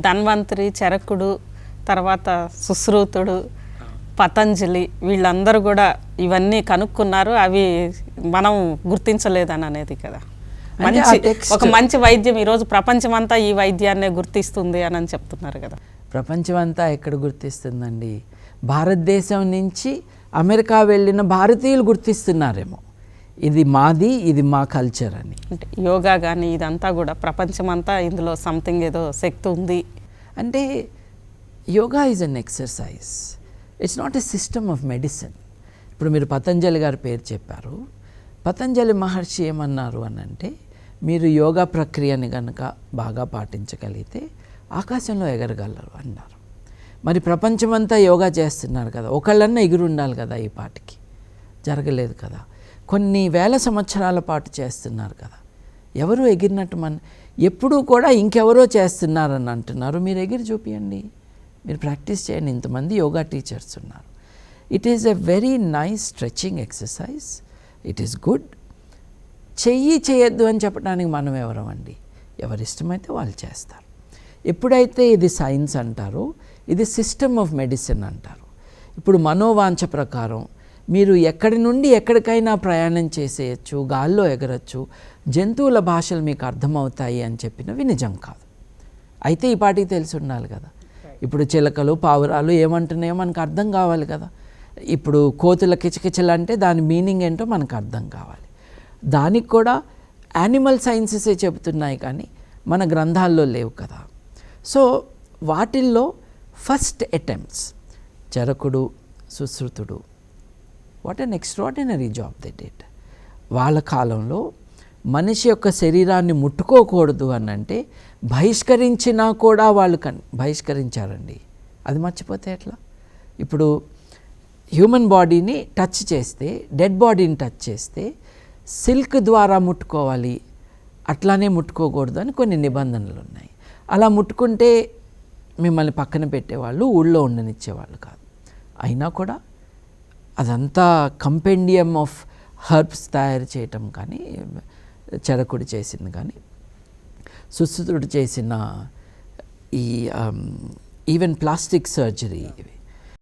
ధన్వంతరి చరకుడు తర్వాత సుశ్రూతుడు పతంజలి వీళ్ళందరూ కూడా ఇవన్నీ కనుక్కున్నారు. అవి మనం గుర్తించలేదని అనేది కదా. మంచి ఒక మంచి వైద్యం ఈరోజు ప్రపంచమంతా ఈ వైద్యాన్నే గుర్తిస్తుంది అని అని చెప్తున్నారు కదా. ప్రపంచం అంతా ఎక్కడ గుర్తిస్తుందండి? భారతదేశం నుంచి అమెరికా వెళ్ళిన భారతీయులు గుర్తిస్తున్నారేమో. ఇది మాది ఇది మా కల్చర్ అని. అంటే యోగా కానీ ఇదంతా కూడా ప్రపంచమంతా ఇందులో సంథింగ్ ఏదో శక్తి ఉంది. అంటే yoga is an exercise it's not a system of medicine ఇప్పుడు మీరు పతంజలి గారి పేరు చెప్పారు. పతంజలి మహర్షి ఏమన్నారు అని అంటే మీరు యోగా ప్రక్రియని కనుక బాగా పాటించగలిగితే ఆకాశంలో ఎగరగలరు అన్నారు. మరి ప్రపంచమంతా యోగా చేస్తున్నారు కదా ఒకళ్ళన్నా ఎగురు ఉండాలి కదా ఈ పాటికి. జరగలేదు కదా. కొన్ని వేల సంవత్సరాల పాటు చేస్తున్నారు కదా. ఎవరు ఎగిరినట్టు మన ఎప్పుడూ కూడా ఇంకెవరో చేస్తున్నారని అంటున్నారు. మీరు ఎగిరి చూపియండి. మీరు ప్రాక్టీస్ చేయండి. ఇంతమంది యోగా టీచర్స్ ఉన్నారు. It is a very nice stretching exercise it is good చెయ్యి చేయొద్దు అని చెప్పడానికి మనం ఎవరం అండి వాళ్ళు చేస్తారు. ఎప్పుడైతే ఇది సైన్స్ అంటారో ఇది సిస్టమ్ ఆఫ్ మెడిసిన్ అంటారు. ఇప్పుడు మనోవాంఛ ప్రకారం మీరు ఎక్కడి నుండి ఎక్కడికైనా ప్రయాణం చేసేయచ్చు గాల్లో ఎగరచ్చు జంతువుల భాషలు మీకు అర్థమవుతాయి అని చెప్పినవి నిజం కాదు. అయితే ఈ పాటికి తెలిసి ఉండాలి కదా. ఇప్పుడు చిలకలు పావురాలు ఏమంటున్నాయో మనకు అర్థం కావాలి కదా. ఇప్పుడు కోతుల కిచకిచలు అంటే దాని మీనింగ్ ఏంటో మనకు అర్థం కావాలి. దానికి కూడా యానిమల్ సైన్సెసే చెబుతున్నాయి కానీ మన గ్రంథాల్లో లేవు కదా. సో వాటిల్లో ఫస్ట్ అటెంప్ట్స్ చరకుడు సుశ్రుతుడు what an extraordinary job they did వాళ్ళ కాలంలో మనిషి యొక్క శరీరాన్ని ముట్టుకోకూడదు అని అంటే బహిష్కరించినా కూడా వాళ్ళు కన్ బహిష్కరించారండి. అది మర్చిపోతే ఎట్లా? ఇప్పుడు హ్యూమన్ బాడీని టచ్ చేస్తే డెడ్ బాడీని టచ్ చేస్తే సిల్క్ ద్వారా ముట్టుకోవాలి. అట్లానే ముట్టుకోకూడదు అని కొన్ని నిబంధనలు ఉన్నాయి. అలా ముట్టుకుంటే మిమ్మల్ని పక్కన పెట్టేవాళ్ళు ఊళ్ళో ఉండనిచ్చేవాళ్ళు కాదు. అయినా కూడా అదంతా కంపెండియం ఆఫ్ హర్బ్స్ తయారు చేయటం కానీ చెరకుడు చేసింది కానీ సుశ్రుతుడు చేసిన ఈ ఈవెన్ ప్లాస్టిక్ సర్జరీ